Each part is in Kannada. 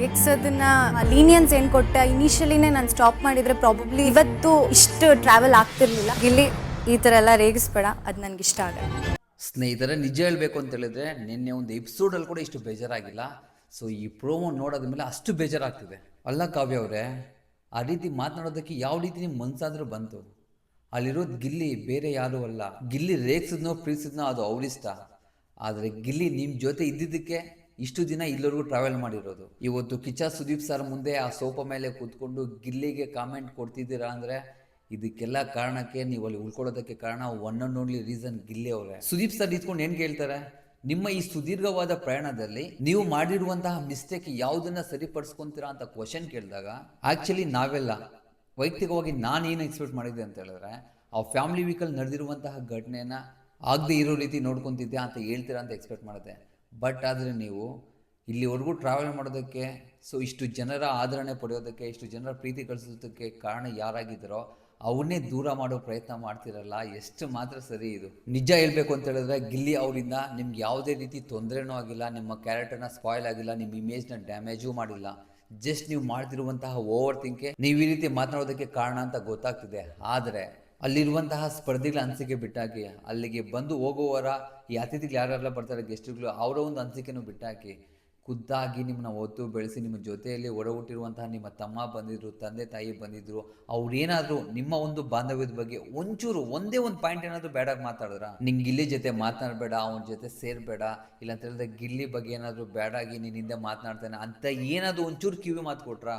ರೇಗ್ಸೋದನ್ನ ಲೀನಿಯನ್ಸ್ ಏನು ಕೊಟ್ಟ ಇನಿಷಿಯಲಿನೇ ನಾನು ಸ್ಟಾಪ್ ಮಾಡಿದ್ರೆ ಪ್ರಾಬಬ್ಲಿ ಇವತ್ತು ಇಷ್ಟು ಟ್ರಾವೆಲ್ ಆಗ್ತಿರ್ಲಿಲ್ಲ. ಇಲ್ಲಿ ಈ ಥರ ಎಲ್ಲ ರೇಗಿಸ್ಬೇಡ, ಅದು ನನಗೆ ಇಷ್ಟ ಆಗಲ್ಲ. ಸ್ನೇಹಿತರೆ, ನಿಜ ಹೇಳಬೇಕು ಅಂತ ಹೇಳಿದ್ರೆ, ನಿನ್ನೆ ಒಂದು ಎಪಿಸೋಡಲ್ಲಿ ಕೂಡ ಇಷ್ಟು ಬೇಜಾರಾಗಿಲ್ಲ. ಸೊ ಈ ಪ್ರೋಮೋ ನೋಡೋದ ಮೇಲೆ ಅಷ್ಟು ಬೇಜಾರಾಗ್ತಿದೆ. ಅಲ್ಲ ಕಾವ್ಯ ಅವರೇ, ಆ ರೀತಿ ಮಾತನಾಡೋದಕ್ಕೆ ಯಾವ ರೀತಿ ನಿಮ್ಮ ಮನ್ಸಾದ್ರೂ ಬಂತು? ಅಲ್ಲಿರೋದು ಗಿಲ್ಲಿ ಬೇರೆ ಯಾರೂ ಅಲ್ಲ. ಗಿಲ್ಲಿ ರೇಗ್ಸಿದ್ನೋ ಪ್ರೀತಿಸಿದ್ನೋ ಅದು ಅವಳಿಷ್ಟ ಆದರೆ ಗಿಲ್ಲಿ ನಿಮ್ಮ ಜೊತೆ ಇದ್ದಿದ್ದಕ್ಕೆ ಇಷ್ಟು ದಿನ ಇಲ್ಲರಿಗೂ ಟ್ರಾವೆಲ್ ಮಾಡಿರೋದು. ಇವತ್ತು ಕಿಚ್ಚ ಸುದೀಪ್ ಸರ್ ಮುಂದೆ ಆ ಸೋಪ ಮೇಲೆ ಕೂತ್ಕೊಂಡು ಗಿಲ್ಲಿಗೆ ಕಾಮೆಂಟ್ ಕೊಡ್ತಿದ್ದೀರಾ ಅಂದರೆ ಇದಕ್ಕೆಲ್ಲ ಕಾರಣಕ್ಕೆ ನೀವು ಅಲ್ಲಿ ಉಳ್ಕೊಳ್ಳೋದಕ್ಕೆ ಕಾರಣ one and only reason Gilli ಅವರೇ. ಸುದೀಪ್ ಸರ್ ಇದ್ಕೊಂಡು ಏನು ಕೇಳ್ತಾರೆ? ನಿಮ್ಮ ಈ ಸುದೀರ್ಘವಾದ ಪ್ರಯಾಣದಲ್ಲಿ ನೀವು ಮಾಡಿರುವಂತಹ ಮಿಸ್ಟೇಕ್ ಯಾವುದನ್ನ ಸರಿಪಡಿಸ್ಕೊಂತೀರಾ ಅಂತ ಕ್ವಶನ್ ಕೇಳಿದಾಗ ಆಕ್ಚುಲಿ ನಾವೆಲ್ಲ, ವೈಯಕ್ತಿಕವಾಗಿ ನಾನು ಏನು ಎಕ್ಸ್ಪೆಕ್ಟ್ ಮಾಡಿದ್ದೆ ಅಂತ ಹೇಳಿದ್ರೆ, ಆ ಫ್ಯಾಮಿಲಿ ವೀಕಲ್ ನಡೆದಿರುವಂತಹ ಘಟನೆನ ಆಗದೆ ಇರೋ ರೀತಿ ನೋಡ್ಕೊಂತಿದ್ದೆ ಅಂತ ಹೇಳ್ತೀರಾ ಅಂತ ಎಕ್ಸ್ಪೆಕ್ಟ್ ಮಾಡಿದೆ. ಬಟ್ ಆದರೆ ನೀವು ಇಲ್ಲಿವರೆಗೂ ಟ್ರಾವೆಲ್ ಮಾಡೋದಕ್ಕೆ ಸೊ ಇಷ್ಟು ಜನರ ಆದರಣೆ ಪಡೆಯೋದಕ್ಕೆ, ಇಷ್ಟು ಜನರ ಪ್ರೀತಿ ಕಳಿಸೋದಕ್ಕೆ ಕಾರಣ ಯಾರಾಗಿದ್ದರೋ ಅವನ್ನೇ ದೂರ ಮಾಡೋ ಪ್ರಯತ್ನ ಮಾಡ್ತಿರಲ್ಲ, ಎಷ್ಟು ಮಾತ್ರ ಸರಿ ಇದು. ನಿಜ ಹೇಳ್ಬೇಕು ಅಂತ ಹೇಳಿದ್ರೆ, ಗಿಲ್ಲಿ ಅವರಿಂದ ನಿಮ್ಗೆ ಯಾವುದೇ ರೀತಿ ತೊಂದರೆನೂ ಆಗಿಲ್ಲ, ನಿಮ್ಮ ಕ್ಯಾರೆಕ್ಟರ್ನ ಸ್ಪಾಯ್ಲ್ ಆಗಿಲ್ಲ, ನಿಮ್ಮ ಇಮೇಜ್ನ ಡ್ಯಾಮೇಜೂ ಮಾಡಿಲ್ಲ. ಜಸ್ಟ್ ನೀವು ಮಾಡ್ತಿರುವಂತಹ ಓವರ್ ಥಿಂಕೆ ನೀವು ಈ ರೀತಿ ಮಾತನಾಡೋದಕ್ಕೆ ಕಾರಣ ಅಂತ ಗೊತ್ತಾಗ್ತಿದೆ. ಆದರೆ ಅಲ್ಲಿರುವಂತಹ ಸ್ಪರ್ಧಿಗಳ ಅನಿಸಿಕೆ ಬಿಟ್ಟಾಕಿ, ಅಲ್ಲಿಗೆ ಬಂದು ಹೋಗುವವರ, ಈ ಅತಿಥಿಗಳು ಯಾರೆಲ್ಲ ಬರ್ತಾರೆ ಗೆಸ್ಟ್ಗಳು ಅವರ ಒಂದು ಅನಿಸಿಕೆನೂ ಬಿಟ್ಟಾಕಿ, ಖುದ್ದಾಗಿ ನಿಮ್ಮನ್ನ ಒತ್ತು ಬೆಳೆಸಿ, ನಿಮ್ಮ ಜೊತೆಯಲ್ಲಿ ಒಡ ಹುಟ್ಟಿರುವಂತಹ ನಿಮ್ಮ ತಮ್ಮ ಬಂದಿದ್ರು, ತಂದೆ, ತಾಯಿ ಬಂದಿದ್ರು, ಅವ್ರೇನಾದರೂ ನಿಮ್ಮ ಒಂದು ಬಾಂಧವ್ಯದ ಬಗ್ಗೆ ಒಂಚೂರು, ಒಂದೇ ಒಂದು ಪಾಯಿಂಟ್ ಏನಾದರೂ ಬೇಡಾಗಿ ಮಾತಾಡಿದ್ರ? ನಿಂಗೆ ಗಿಲ್ಲಿ ಜೊತೆ ಮಾತನಾಡಬೇಡ, ಅವನ ಜೊತೆ ಸೇರಬೇಡ ಇಲ್ಲ ಅಂತ ಹೇಳಿದ್ರೆ ಗಿಲ್ಲಿ ಬಗ್ಗೆ ಏನಾದರೂ ಬೇಡಾಗಿ ನಿನ್ನಿಂದ ಮಾತನಾಡ್ತಾನೆ ಅಂತ ಏನಾದರೂ ಒಂಚೂರು ಕಿವಿ ಮಾತು ಕೊಟ್ರಾ?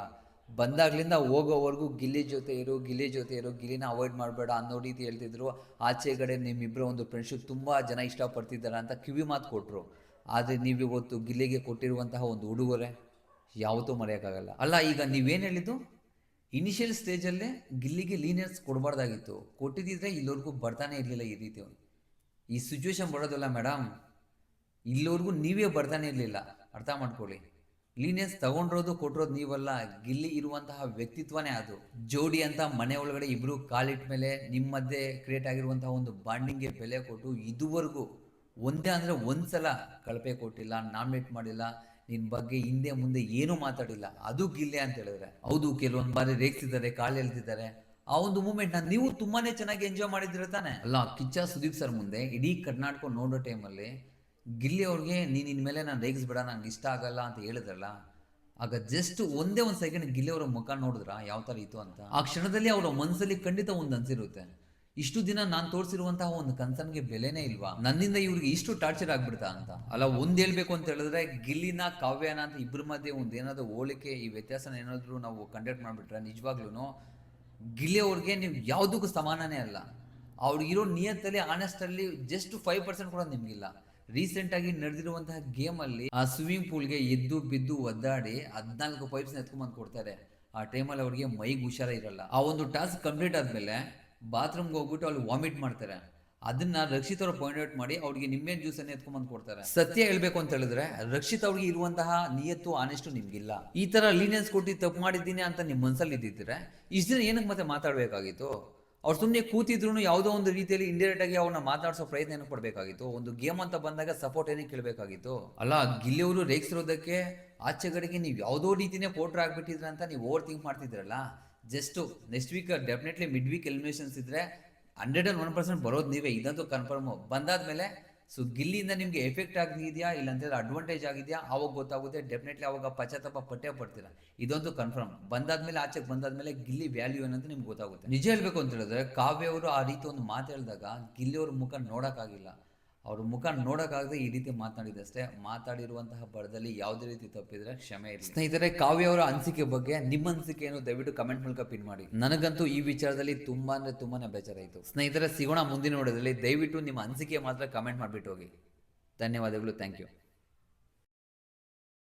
ಬಂದಾಗ್ಲಿಂದ ಹೋಗೋವರೆಗೂ ಗಿಲ್ಲಿ ಜೊತೆ ಇರು, ಗಿಲ್ಲಿ ಜೊತೆ ಇರು, ಗಿಲ್ಲಿನ ಅವಾಯ್ಡ್ ಮಾಡಬೇಡ ಅನ್ನೋ ರೀತಿ ಹೇಳ್ತಿದ್ರು. ಆಚೆ ಕಡೆ ನಿಮ್ಮಿಬ್ಬರ ಒಂದು ಫ್ರೆಂಡ್ಶಿಪ್ ತುಂಬ ಜನ ಇಷ್ಟಪಡ್ತಿದ್ದಾರೆ ಅಂತ ಕಿವಿ ಮಾತು ಕೊಟ್ಟರು ಆದರೆ ನೀವಿವತ್ತು ಗಿಲ್ಲಿಗೆ ಕೊಟ್ಟಿರುವಂತಹ ಒಂದು ಉಡುಗೊರೆ ಯಾವತ್ತೂ ಮರೆಯೋಕ್ಕಾಗಲ್ಲ. ಅಲ್ಲ, ಈಗ ನೀವೇನು ಹೇಳಿದ್ದು? ಇನಿಷಿಯಲ್ ಸ್ಟೇಜಲ್ಲೇ ಗಿಲ್ಲಿಗೆ ಲೀನಿಯರ್ಸ್ ಕೊಡಬಾರ್ದಾಗಿತ್ತು. ಕೊಟ್ಟಿದ್ದಿದ್ರೆ ಇಲ್ಲಿವರೆಗೂ ಬರ್ತಾನೆ ಇರಲಿಲ್ಲ ಈ ರೀತಿ ಈ ಸಿಚುವೇಶನ್ ಬರೋದಲ್ಲ ಮೇಡಮ್ ಇಲ್ಲಿವರೆಗೂ ನೀವೇ ಬರ್ತಾನೆ ಇರಲಿಲ್ಲ. ಅರ್ಥ ಮಾಡ್ಕೊಳ್ಳಿ. ಲೀನಿಯನ್ಸ್ ತಗೊಂಡಿರೋದು ಕೊಟ್ಟಿರೋದು ನೀವಲ್ಲ. ಗಿಲ್ಲಿ ಇರುವಂತಹ ವ್ಯಕ್ತಿತ್ವನೇ ಅದು. ಜೋಡಿ ಅಂತ ಮನೆ ಒಳಗಡೆ ಇಬ್ರು ಕಾಲಿಟ್ಟ ಮೇಲೆ ನಿಮ್ಮ ಕ್ರಿಯೇಟ್ ಆಗಿರುವಂತಹ ಒಂದು ಬಾಂಡಿಂಗ್ಗೆ ಬೆಲೆ ಕೊಟ್ಟು ಇದುವರೆಗೂ ಒಂದೇ ಅಂದರೆ ಒಂದ್ಸಲ ಕಳಪೆ ಕೊಟ್ಟಿಲ್ಲ ನಾಮಿನೇಟ್ ಮಾಡಿಲ್ಲ ನಿನ್ನ ಬಗ್ಗೆ ಹಿಂದೆ ಮುಂದೆ ಏನೂ ಮಾತಾಡಿಲ್ಲ. ಅದು ಗಿಲ್ಲೆ ಅಂತ ಹೇಳಿದ್ರೆ. ಹೌದು, ಕೆಲವೊಂದು ಬಾರಿ ರೇಗ್ಸಿದ್ದಾರೆ, ಕಾಲು ಎಳ್ತಿದ್ದಾರೆ. ಆ ಒಂದು ಮೂಮೆಂಟ್ ನಾನು ನೀವು ತುಂಬಾನೇ ಚೆನ್ನಾಗಿ ಎಂಜಾಯ್ ಮಾಡಿದ್ರೆ ತಾನೆ? ಅಲ್ಲ, ಕಿಚ್ಚ ಸುದೀಪ್ ಸರ್ ಮುಂದೆ ಇಡೀ ಕರ್ನಾಟಕ ನೋಡೋ ಟೈಮಲ್ಲಿ ಗಿಲ್ಲಿ ಅವ್ರಿಗೆ, ನೀನು ಇನ್ಮೇಲೆ ನಾನು ರೇಗಿಸ್ಬೇಡ, ನಂಗೆ ಇಷ್ಟ ಆಗಲ್ಲ ಅಂತ ಹೇಳಿದ್ರಲ್ಲ, ಆಗ ಜಸ್ಟ್ ಒಂದೇ ಒಂದು ಸೆಕೆಂಡ್ ಗಿಲ್ಲಿ ಅವರ ಮುಖ ನೋಡಿದ್ರ, ಯಾವ ಥರ ಇತ್ತು ಅಂತ. ಆ ಕ್ಷಣದಲ್ಲಿ ಅವರ ಮನಸ್ಸಲ್ಲಿ ಖಂಡಿತ ಒಂದು ಅನ್ಸಿರುತ್ತೆ. ಇಷ್ಟು ದಿನ ನಾನು ತೋರಿಸಿರುವಂತಹ ಒಂದು ಕನ್ಸರ್ನ್ಗೆ ಬೆಲೆನೇ ಇಲ್ವಾ? ನನ್ನಿಂದ ಇವ್ರಿಗೆ ಇಷ್ಟು ಟಾರ್ಚರ್ ಆಗ್ಬಿಡ್ತಾ ಅಂತ. ಅಲ್ಲ, ಒಂದ್ ಹೇಳ್ಬೇಕು ಅಂತ ಹೇಳಿದ್ರೆ, ಗಿಲ್ಲಿನ, ಕಾವ್ಯನ ಅಂತ ಇಬ್ಬರ ಮಧ್ಯೆ ಒಂದು ಏನಾದ್ರು ಹೋಲಿಕೆ, ಈ ವ್ಯತ್ಯಾಸನ ಏನಾದ್ರು ನಾವು ಕಂಡಕ್ಟ್ ಮಾಡಿಬಿಟ್ರೆ ನಿಜವಾಗ್ಲೂ ಗಿಲ್ಲಿ ಅವ್ರಿಗೆ ನೀವು ಯಾವುದಕ್ಕೂ ಸಮಾನನೇ ಅಲ್ಲ. ಅವ್ರಿಗಿರೋ ನಿಯತ್ತಲ್ಲಿ ಆನೆಸ್ಟಲ್ಲಿ ಜಸ್ಟ್ ಫೈವ್ ಪರ್ಸೆಂಟ್ ಕೂಡ ನಿಮ್ಗಿಲ್ಲ. ರೀಸೆಂಟ್ ಆಗಿ ನಡೆದಿರುವಂತಹ ಗೇಮ್ ಅಲ್ಲಿ ಆ ಸ್ವಿಮ್ಮಿಂಗ್ ಪೂಲ್ಗೆ ಎದ್ದು ಬಿದ್ದು ಒದ್ದಾಡಿ ಹದಿನಾಲ್ಕು ಪೈಪ್ಸ್ ಎತ್ಕೊಂಡ್ಬಂದು ಕೊಡ್ತಾರೆ. ಆ ಟೈಮಲ್ಲಿ ಅವ್ರಿಗೆ ಮೈಗೆ ಹುಷಾರ ಇರಲ್ಲ. ಆ ಒಂದು ಟಾಸ್ಕ್ ಕಂಪ್ಲೀಟ್ ಆದ್ಮೇಲೆ ಬಾತ್ರೂಮ್ಗೆ ಹೋಗ್ಬಿಟ್ಟು ಅಲ್ಲಿ ವಾಮಿಟ್ ಮಾಡ್ತಾರೆ. ಅದನ್ನ ರಕ್ಷಿತ್ ಅವ್ರು ಪಾಯಿಂಟ್ ಔಟ್ ಮಾಡಿ ಅವ್ರಿಗೆ ನಿಂಬೆ ಜ್ಯೂಸ್ ಅನ್ನ ಎತ್ಕೊಂಡ್ಬಂದು ಕೊಡ್ತಾರೆ. ಸತ್ಯ ಹೇಳ್ಬೇಕು ಅಂತ ಹೇಳಿದ್ರೆ ರಕ್ಷಿತ್ ಅವ್ರಿಗೆ ಇರುವಂತಹ ನಿಯತ್ತು ಆನೆಸ್ಟು ನಿಮ್ಗಿಲ್ಲ. ಈ ತರ ಲೀನಿಯನ್ಸ್ ಕೊಟ್ಟು ತಪ್ಪು ಮಾಡಿದ್ದೀನಿ ಅಂತ ನಿಮ್ ಮನ್ಸಲ್ಲಿ ಇದ್ದಿದ್ರೆ ಇಷ್ಟು ದಿನ ಏನಕ್ಕೆ ಮತ್ತೆ ಮಾತಾಡ್ಬೇಕಾಗಿತ್ತು? ಅವ್ರು ಸುಮ್ಮನೆ ಕೂತಿದ್ರು ಯಾವುದೋ ಒಂದು ರೀತಿಯಲ್ಲಿ ಇಂಡೈರೆಕ್ಟ್ ಆಗಿ ಅವ್ರನ್ನ ಮಾತಾಡಿಸೋ ಪ್ರಯತ್ನ ಏನು ಪಡಬೇಕಾಗಿತ್ತು ಒಂದು ಗೇಮ್ ಅಂತ ಬಂದಾಗ ಸಪೋರ್ಟ್ ಏನೇ ಕೇಳಬೇಕಾಗಿತ್ತು. ಅಲ್ಲ, ಗಿಲ್ಲಿಯವರು ರೇಗಿಸಿರೋದಕ್ಕೆ ಆಚೆ ಕಡೆಗೆ ನೀವು ಯಾವುದೋ ರೀತಿನೇ ಪೋಟ್ರ್ ಆಗಿಬಿಟ್ಟಿದ್ರೆ ಅಂತ ನೀವು over think ಮಾಡ್ತಿದ್ರಲ್ಲ just next week definitely mid week eliminations ಇದ್ರೆ ಹಂಡ್ರೆಡ್ ಆ್ಯಂಡ್ ಒನ್ ಪರ್ಸೆಂಟ್ ಬರೋದು ನೀವೇ. ಇದಂತೂ ಕನ್ಫರ್ಮ್ ಬಂದಾದ್ಮೇಲೆ ಸೊ ಗಿಲ್ಲಿಯಿಂದ ನಿಮಗೆ ಎಫೆಕ್ಟ್ ಆಗಿದೆಯಾ ಇಲ್ಲ ಅಂತಂದ್ರೆ ಅಡ್ವಾಂಟೇಜ್ ಆಗಿದೆಯಾ? ಅವಾಗ ಗೊತ್ತಾಗುತ್ತೆ. ಡೆಫಿನೆಟ್ಲಿ ಅವಾಗ ಪಶ್ಚಾತ್ತಾಪ ಪಟ್ಟೆ ಪಡ್ತೀರಾ? ಇದೊಂದು ಕನ್ಫರ್ಮ್ ಬಂದಾದ್ಮೇಲೆ ಆಚೆಗೆ ಬಂದಾದ್ಮೇಲೆ ಗಿಲ್ಲಿ ವ್ಯಾಲ್ಯೂ ಏನಂತ ನಿಮ್ಗೆ ಗೊತ್ತಾಗುತ್ತೆ. ನಿಜ ಹೇಳ್ಬೇಕು ಅಂತ ಹೇಳಿದ್ರೆ ಕಾವ್ಯ ಅವರು ಆ ರೀತಿ ಒಂದು ಮಾತು ಹೇಳಿದಾಗ ಗಿಲ್ಲಿ ಅವ್ರ ಮುಖ ನೋಡೋಕ್ಕಾಗಿಲ್ಲ. ಅವ್ರ ಮುಖ ನೋಡೋಕ್ಕಾಗದೆ ಈ ರೀತಿ ಮಾತನಾಡಿದಷ್ಟೇ ಮಾತಾಡಿರುವಂತಹ ಬರದಲ್ಲಿ ಯಾವುದೇ ರೀತಿ ತಪ್ಪಿದ್ರೆ ಕ್ಷಮೆ ಇರಲಿ. ಸ್ನೇಹಿತರೆ, ಕಾವ್ಯ ಅವರ ಅನಿಸಿಕೆ ಬಗ್ಗೆ ನಿಮ್ಮ ಅನಿಸಿಕೆ ಏನು ದಯವಿಟ್ಟು ಕಮೆಂಟ್ ಮೂಲಕ ಪಿನ್ ಮಾಡಿ. ನನಗಂತೂ ಈ ವಿಚಾರದಲ್ಲಿ ತುಂಬಾ ಅಂದ್ರೆ ತುಂಬಾನೇ ಬೇಜಾರಾಯಿತು ಸ್ನೇಹಿತರೆ, ಸಿಗೋಣ ಮುಂದಿನ ನೋಡೋದ್ರಲ್ಲಿ ದಯವಿಟ್ಟು ನಿಮ್ಮ ಅನಿಸಿಕೆ ಮಾತ್ರ ಕಮೆಂಟ್ ಮಾಡಿಬಿಟ್ಟು ಹೋಗಿ. ಧನ್ಯವಾದಗಳು. Thank you.